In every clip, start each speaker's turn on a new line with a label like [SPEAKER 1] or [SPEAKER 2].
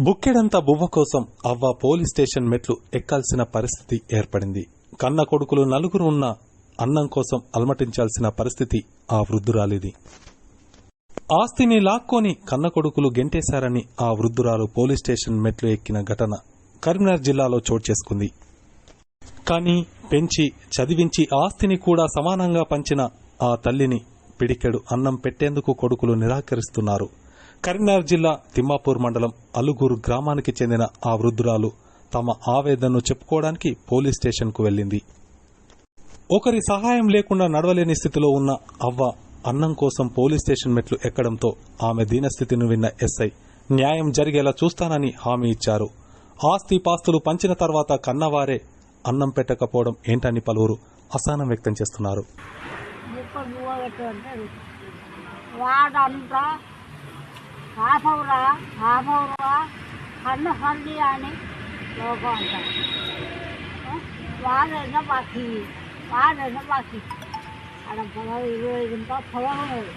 [SPEAKER 1] బుక్కెడంత బువ్వ కోసం అవ్వ పోలీస్ స్టేషన్ మెట్లు ఎక్కాల్సిన పరిస్థితి ఏర్పడింది. కన్న కొడుకులు నలుగురు ఉన్న అన్నం కోసం అలమటించాల్సిన పరిస్థితి ఆ వృద్ధురాలిది. ఆస్తిని లాక్కొని కన్న కొడుకులు గెంటేశారని ఆ వృద్ధురాలు పోలీస్ స్టేషన్ మెట్లు ఎక్కిన ఘటన కరీంనగర్ జిల్లాలో చోటు చేసుకుంది. కానీ పెంచి చదివించి ఆస్తిని కూడా సమానంగా పంచిన ఆ తల్లిని పిడికెడు అన్నం పెట్టేందుకు కొడుకులు నిరాకరిస్తున్నారు. కరీంనగర్ జిల్లా తిమ్మాపూర్ మండలం అలుగూరు గ్రామానికి చెందిన ఆ వృద్ధురాలు తమ ఆవేదనను చెప్పుకోవడానికి పోలీస్ స్టేషన్కు వెళ్ళింది. ఒకరి సహాయం లేకుండా నడవలేని స్థితిలో ఉన్న అవ్వ అన్నం కోసం పోలీస్ స్టేషన్ మెట్లు ఎక్కడంతో ఆమె దీనస్థితిని విన్న ఎస్ఐ న్యాయం జరిగేలా చూస్తానని హామీ ఇచ్చారు. ఆస్తి పాస్తులు పంచిన తర్వాత కన్నవారే అన్నం పెట్టకపోవడం ఏంటని పలువురు అసహనం వ్యక్తం చేస్తున్నారు.
[SPEAKER 2] అంటాడు వాడంతా కాపవురా కాపవురా కన్న కల్లి అని లోకం అంటారు వాడైనా బాకీ వాడైనా బాకీ ఆడ పొలం ఇరవై గుంట పొలం ఉన్నది.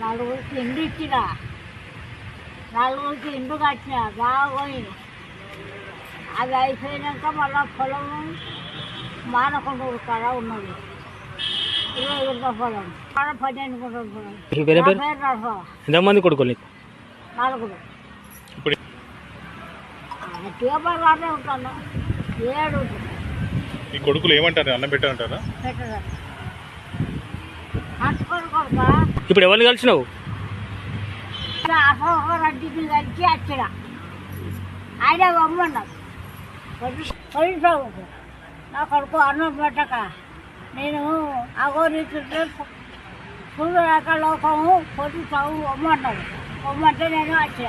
[SPEAKER 2] నలుగురికి ఇండు ఇచ్చిన. నలుగురికి ఇండు కట్టిన బాగా పోయింది అది అయిపోయినాక మళ్ళా పొలం మానకుండా కాడ ఉన్నది. ఇరవై గుంట పొలం. పన్నెండు గుంటల పొలం.
[SPEAKER 3] ఎంతమంది కొడుకులు నీకు?
[SPEAKER 2] నలుగురు
[SPEAKER 3] ఇప్పుడు
[SPEAKER 2] వాడే ఉంటాను. ఏడు ఉంటుంది.
[SPEAKER 4] ఈ కొడుకులు ఏమంటారు? అన్నం పెట్టారంటారా
[SPEAKER 2] పెట్టదు హత్తుకొని కొడుక?
[SPEAKER 3] ఇప్పుడు ఎవరిని కలిసినావు?
[SPEAKER 2] అసలు రెడ్డికి కలిసి వచ్చిన ఆయన నా కొడుకు అన్నం పెట్టక. నేను అగోరిస్తుంటే సూర్యరేఖ లోకము పోలీసు బొమ్మన్నాడు బొమ్మంటే నేను వచ్చిన